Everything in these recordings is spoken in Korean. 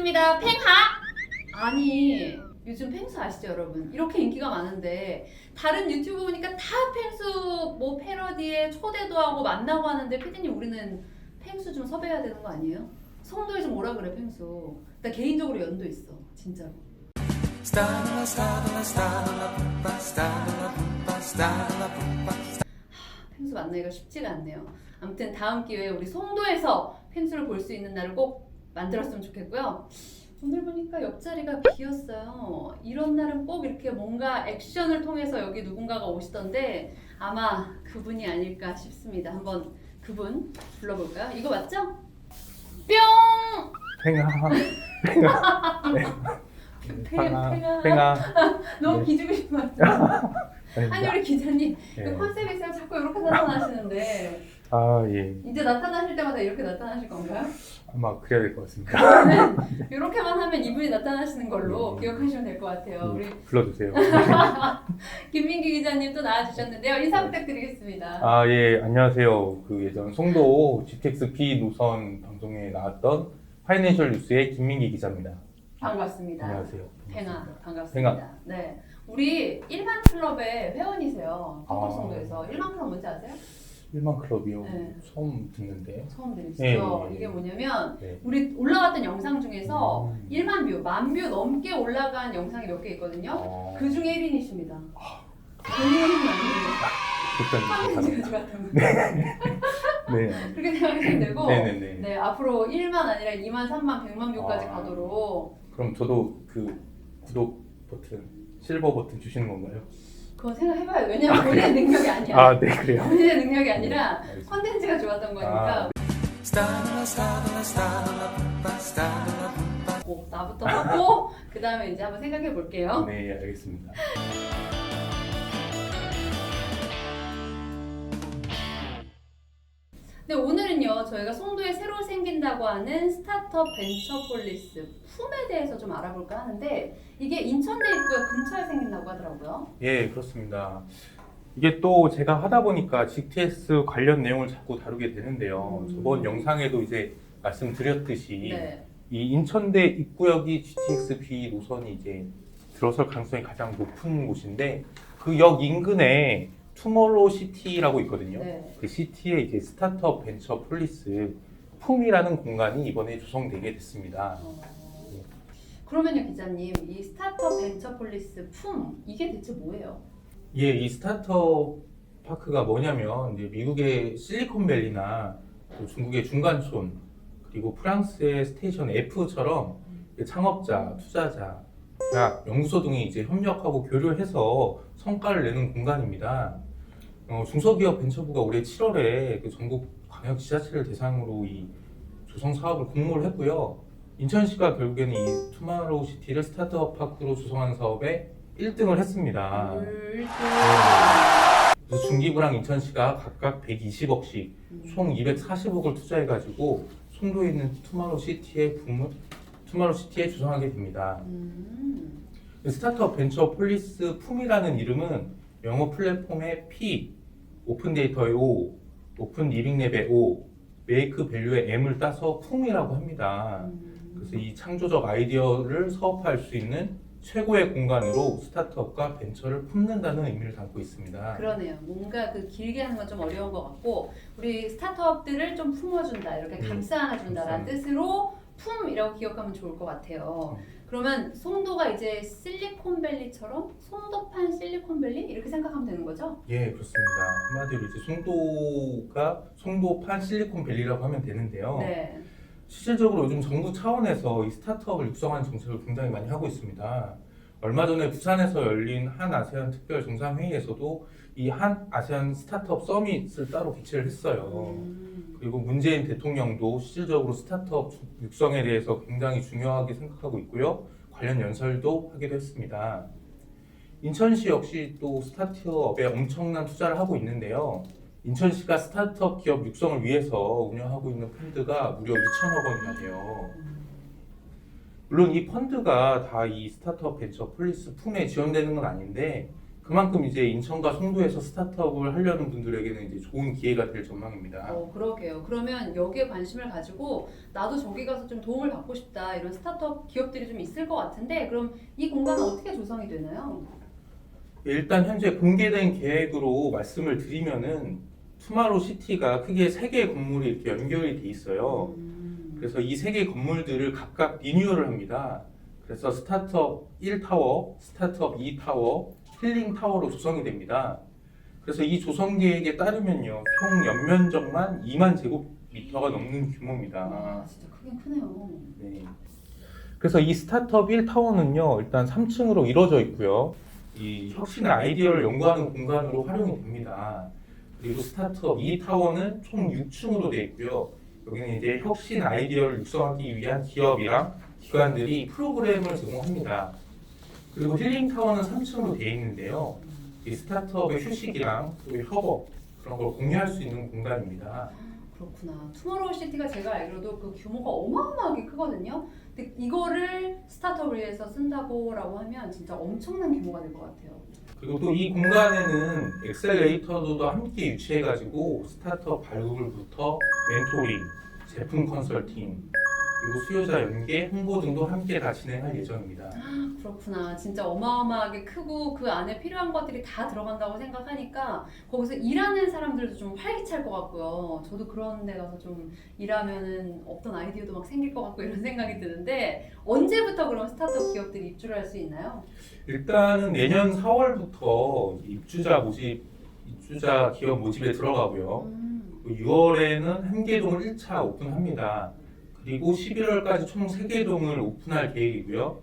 반갑습니다. 팽하. 아니 요즘 펭수 아시죠 여러분? 이렇게 인기가 많은데 다른 유튜브 보니까 다 펭수 뭐 패러디에 초대도 하고 만나고 하는데 피디님 우리는 펭수 좀 섭외해야 되는 거 아니에요? 송도에 좀 오라 그래 펭수. 나 개인적으로 연도 있어 진짜로. 펭수 만나기가 쉽지가 않네요. 아무튼 다음 기회에 우리 송도에서 펭수를 볼 수 있는 날을 꼭 만들었으면 좋겠고요. 오늘 보니까 옆자리가 비었어요. 이런 날은 꼭 이렇게 뭔가 액션을 통해서 여기 누군가가 오시던데 아마 그분이 아닐까 싶습니다. 한번 그분 불러볼까요? 이거 맞죠? 뿅! 팽아 팽아, 팽아. 팽아 너무 네. 싶은 것 같아요. 아니 우리 기자님 예. 그 컨셉이 있으면 자꾸 이렇게 나타나시는데 아 예 이제 나타나실 때마다 이렇게 나타나실 건가요? 아마 그래야 될 것 같습니다 그러면 이렇게만 하면 이분이 나타나시는 걸로 음. 기억하시면 될 것 같아요. 우리 음, 불러주세요 김민기 기자님 또 나와주셨는데요. 인사 부탁드리겠습니다. 아 예 안녕하세요 그 예전 송도 GTX B 노선 방송에 나왔던 파이낸셜 뉴스의 김민기 기자입니다 반갑습니다. 안녕하세요 팽아 반갑습니다. 네, 우리 일반 클럽의 회원이세요. 아. 덕골송도에서 일반 클럽 뭔지 아세요? 일반 클럽이요 네. 처음 듣는데 처음 들으시죠? 예, 예, 예. 이게 뭐냐면 네. 우리 올라갔던 영상 중에서 음. 1만 뷰, 만 뷰 넘게 올라간 영상이 몇 개 있거든요. 어, 그 중에 1인이십니다. 아. 본인은 아니에요. 거. 네 그렇게 생각하시면 되고 네네네 네, 앞으로 1만 아니라 2만, 3만, 100만 뷰까지 아. 가도록 그럼 저도 그 구독 버튼 실버 버튼 주시는 건가요? 그거 생각해봐요. 왜냐면 본인의 능력이 아니야. 아 네 그래요 본인의 능력이 아니라 네. 컨텐츠가 좋았던 거니까 아. Stalla, pumpa. 꼭 나부터 하고 그 다음에 이제 한번 생각해 볼게요. 네 알겠습니다 근데 오늘은요 저희가 송도에 새로 생긴다고 하는 스타트업 벤처폴리스 품에 대해서 좀 알아볼까 하는데 이게 인천대 입구에 근처에 생긴다고 하더라고요. 예, 그렇습니다. 이게 또 제가 하다 보니까 GTS 관련 내용을 자꾸 다루게 되는데요. 음. 저번 영상에도 이제 말씀드렸듯이 네. 이 인천대 입구역이 GTX B 노선이 이제 들어설 가능성이 가장 높은 곳인데 그 역 인근에 투모로우 시티라고 있거든요. 네. 그 시티에 이제 스타트업 벤처 폴리스 품이라는 공간이 이번에 조성되게 됐습니다. 어, 그러면요 기자님 이 스타트업 벤처폴리스 품 이게 대체 뭐예요? 예, 이 스타트업 파크가 뭐냐면 이제 미국의 실리콘밸리나 또 중국의 중간촌 그리고 프랑스의 스테이션 F처럼 창업자, 투자자, 대학, 연구소 등이 이제 협력하고 교류해서 성과를 내는 공간입니다. 어, 중소기업 벤처부가 올해 7월에 그 전국 광역 지자체를 대상으로 이 조성 사업을 공모를 했고요. 인천시가 결국에는 이 투마로우 시티를 스타트업 파크로 조성하는 사업에 1등을 했습니다. 물, 그래서 중기부랑 인천시가 각각 120억씩 총 240억을 투자해가지고 송도에 있는 투마로우 시티의 붐을 투마로우 시티에 조성하게 됩니다. 음. 스타트업 벤처 폴리스 품이라는 이름은 영어 플랫폼의 P, 오픈 데이터의 O, 오픈 리빙랩의 O, 메이크 밸류의 M을 따서 품이라고 합니다. 음. 그래서 이 창조적 아이디어를 사업화할 수 있는 최고의 공간으로 스타트업과 벤처를 품는다는 의미를 담고 있습니다. 그러네요. 뭔가 그 길게 하는 건 좀 어려운 것 같고 우리 스타트업들을 좀 품어준다 이렇게 음, 감싸 안아준다라는. 뜻으로 품이라고 기억하면 좋을 것 같아요. 음. 그러면 송도가 이제 실리콘밸리처럼 송도판 실리콘밸리 이렇게 생각하면 되는 거죠? 예, 그렇습니다. 한마디로 이제 송도가 송도판 실리콘밸리라고 하면 되는데요. 네. 실질적으로 요즘 정부 차원에서 이 스타트업을 육성하는 정책을 굉장히 많이 하고 있습니다. 얼마 전에 부산에서 열린 한 아세안 특별 정상회의에서도 이 한 아세안 스타트업 서밋을 따로 개최를 했어요. 음. 그리고 문재인 대통령도 실질적으로 스타트업 육성에 대해서 굉장히 중요하게 생각하고 있고요. 관련 연설도 하기도 했습니다. 인천시 역시 또 스타트업에 엄청난 투자를 하고 있는데요. 인천시가 스타트업 기업 육성을 위해서 운영하고 있는 펀드가 무려 2천억 원이나 돼요. 물론 이 펀드가 다 이 스타트업 벤처 폴리스 품에 지원되는 건 아닌데 그 그만큼 이제 인천과 송도에서 스타트업을 하려는 분들에게는 이제 좋은 기회가 될 전망입니다. 어, 그러게요. 그러면 여기에 관심을 가지고 나도 저기 가서 좀 도움을 받고 싶다 이런 스타트업 기업들이 좀 있을 것 같은데 그럼 이 공간은 어떻게 조성이 되나요? 일단 현재 공개된 계획으로 말씀을 드리면은 투마로우 시티가 크게 세 개의 건물이 이렇게 연결이 돼 있어요. 음, 그래서 이 세 개의 건물들을 각각 리뉴얼을 합니다. 그래서 스타트업 1타워, 스타트업 2타워, 힐링 타워로 조성이 됩니다. 그래서 이 조성 계획에 따르면요, 총 연면적만 2만 제곱미터가 넘는 규모입니다. 와 진짜 크긴 크네요. 네. 그래서 이 스타트업 1타워는요, 일단 3층으로 이루어져 있고요. 이 혁신 아이디어를 연구하는 공간으로 활용이 됩니다. 그리고 스타트업 2타워는 총 6층으로 되어 있고요. 여기는 이제 혁신 아이디어를 육성하기 위한 기업이랑 기관들이 프로그램을 제공합니다. 그리고 힐링 타워는 3층으로 되어 있는데요. 이 스타트업의 휴식이랑 또 협업 그런 걸 공유할 수 있는 공간입니다. 그렇구나. 투모로우 시티가 제가 알기로도 그 규모가 어마어마하게 크거든요. 근데 이거를 스타트업을 위해서 쓴다고라고 하면 진짜 엄청난 규모가 될 것 같아요. 그리고 또 이 공간에는 엑셀레이터도 함께 유치해가지고 스타트업 발굴부터 멘토링, 제품 컨설팅, 그리고 수요자 연계, 홍보 등도 함께 다 진행할 예정입니다. 그렇구나. 진짜 어마어마하게 크고 그 안에 필요한 것들이 다 들어간다고 생각하니까 거기서 일하는 사람들도 좀 활기찰 것 같고요. 저도 그런 데 가서 좀 일하면은 어떤 아이디어도 막 생길 것 같고 이런 생각이 드는데 언제부터 그럼 스타트업 기업들이 입주를 할 수 있나요? 일단은 내년 4월부터 입주자 모집, 입주자 기업 모집에 들어가고요. 음, 6월에는 한계동을 1차 오픈합니다. 그리고 11월까지 총 3개 동을 오픈할 계획이고요.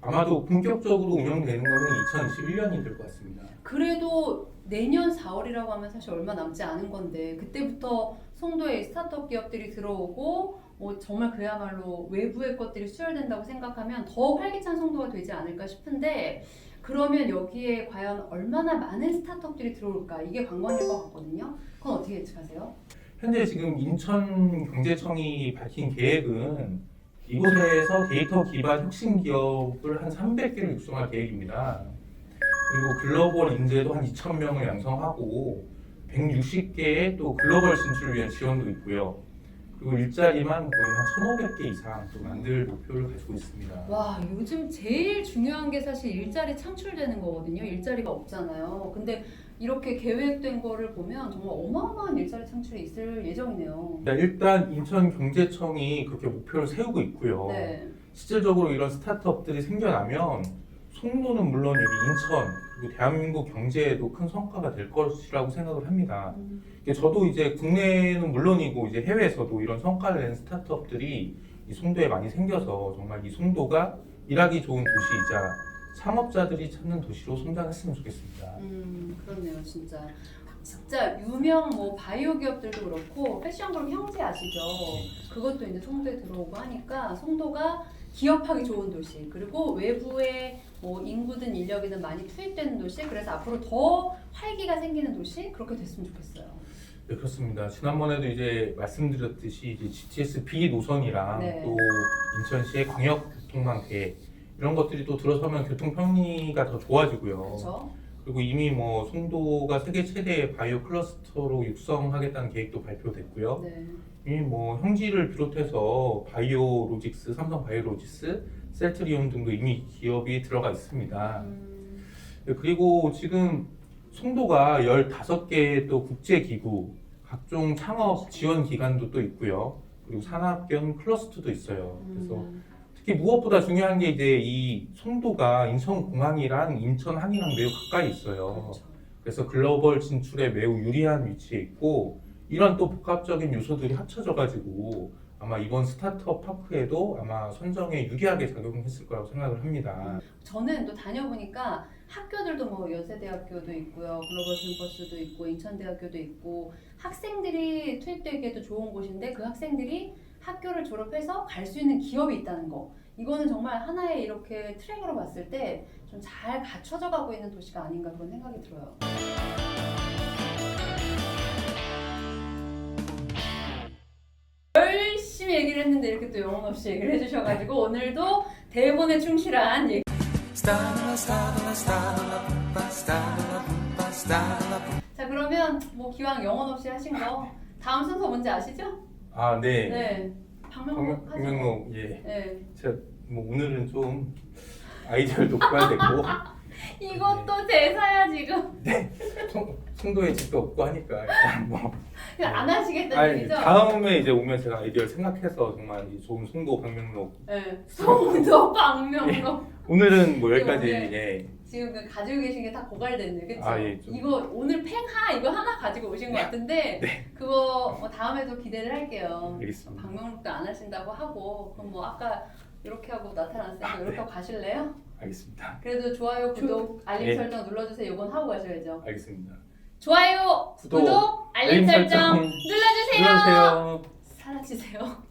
아마도 본격적으로 운영되는 것은 2021년이 될 것 같습니다. 그래도 내년 4월이라고 하면 사실 얼마 남지 않은 건데 그때부터 송도에 스타트업 기업들이 들어오고 뭐 정말 그야말로 외부의 것들이 수혈된다고 생각하면 더 활기찬 송도가 되지 않을까 싶은데 그러면 여기에 과연 얼마나 많은 스타트업들이 들어올까 이게 관건일 것 같거든요. 그건 어떻게 예측하세요? 현재 지금 인천경제청이 밝힌 계획은 이곳에서 데이터 기반 혁신 기업을 한 300개를 육성할 계획입니다. 그리고 글로벌 인재도 한 2,000명을 양성하고 160개의 또 글로벌 진출을 위한 지원도 있고요. 그리고 일자리만 거의 한 1,500개 이상 또 만들 목표를 가지고 있습니다. 와 요즘 제일 중요한 게 사실 일자리 창출되는 거거든요. 일자리가 없잖아요. 근데 이렇게 계획된 거를 보면 정말 어마어마한 일자리 창출이 있을 예정이네요. 네, 일단 인천경제청이 그렇게 목표를 세우고 있고요. 네. 실질적으로 이런 스타트업들이 생겨나면 송도는 물론 여기 인천 그리고 대한민국 경제에도 큰 성과가 될 것이라고 생각을 합니다. 음, 저도 이제 국내는 물론이고 이제 해외에서도 이런 성과를 낸 스타트업들이 이 송도에 많이 생겨서 정말 이 송도가 일하기 좋은 도시이자 창업자들이 찾는 도시로 성장했으면 좋겠습니다. 음, 그렇네요, 진짜. 진짜 유명 뭐 바이오 기업들도 그렇고 패션 그룹 형제 아시죠? 그것도 이제 송도에 들어오고 하니까 송도가 기업하기 좋은 도시 그리고 외부의 뭐 인구든 인력이든 많이 투입되는 도시 그래서 앞으로 더 활기가 생기는 도시 그렇게 됐으면 좋겠어요. 네, 그렇습니다. 지난번에도 이제 말씀드렸듯이 이제 GTS B 노선이랑 네. 또 인천시의 광역 교통망 계획 이런 것들이 또 들어서면 교통 편리가 더 좋아지고요. 그렇죠? 그리고 이미 뭐 송도가 세계 최대의 바이오 클러스터로 육성하겠다는 계획도 발표됐고요. 네. 이미 뭐 형지를 비롯해서 바이오 로직스, 삼성 바이오 로직스, 셀트리온 등도 이미 기업이 들어가 있습니다. 음, 네, 그리고 지금 송도가 15개의 또 국제기구, 각종 창업 지원 기관도 또 있고요. 그리고 산학견 클러스터도 있어요. 그래서 음, 특히 무엇보다 중요한 게 이제 이 송도가 인천공항이랑 인천항이랑 매우 가까이 있어요. 그렇죠. 그래서 글로벌 진출에 매우 유리한 위치에 있고 이런 또 복합적인 요소들이 합쳐져 가지고 아마 이번 스타트업 파크에도 아마 선정에 유리하게 작용했을 거라고 생각을 합니다. 저는 또 다녀보니까 학교들도 뭐 연세대학교도 있고요, 글로벌 캠퍼스도 있고, 인천대학교도 있고, 학생들이 투입되기에도 좋은 곳인데 그 학생들이 학교를 졸업해서 갈 수 있는 기업이 있다는 거. 이거는 정말 하나의 이렇게 트랙으로 봤을 때 좀 잘 갖춰져 가고 있는 도시가 아닌가 그런 생각이 들어요. 열심히 얘기를 했는데 이렇게 또 영혼 없이 얘기를 해주셔가지고 오늘도 대본에 충실한 얘기 자 그러면 뭐 기왕 영혼 없이 하신 거 다음 순서 뭔지 아시죠? 아, 네. 네. 방명록 하죠. 방명록, 예. 네. 제가 뭐 오늘은 좀 아이디어를 되고 이것도 제사야 지금. 송, 송도에 집도 없고 하니까 일단 뭐 안 하시겠다는 아니, 얘기죠? 다음에 이제 오면 제가 아이디어를 생각해서 정말 이 좋은 송도 방명록 네. 송도 방명록. 오늘은 뭐 여기까지 오늘 예. 지금 그 가지고 계신 게 다 고갈됐네, 그쵸? 아, 예, 좀. 이거 오늘 팽하 이거 하나 가지고 오신 것 같은데 그거 뭐 다음에도 기대를 할게요. 알겠습니다. 방명록도 안 하신다고 하고 그럼 뭐 아까 이렇게 하고 나타났으니까 이렇게 하고 가실래요? 알겠습니다. 그래도 좋아요, 구독, 알림 예. 설정 눌러주세요. 이건 하고 가셔야죠. 알겠습니다. 좋아요, 구독, 구독, 알림 알림 설정 설정 눌러주세요. 안녕하세요. 사라지세요.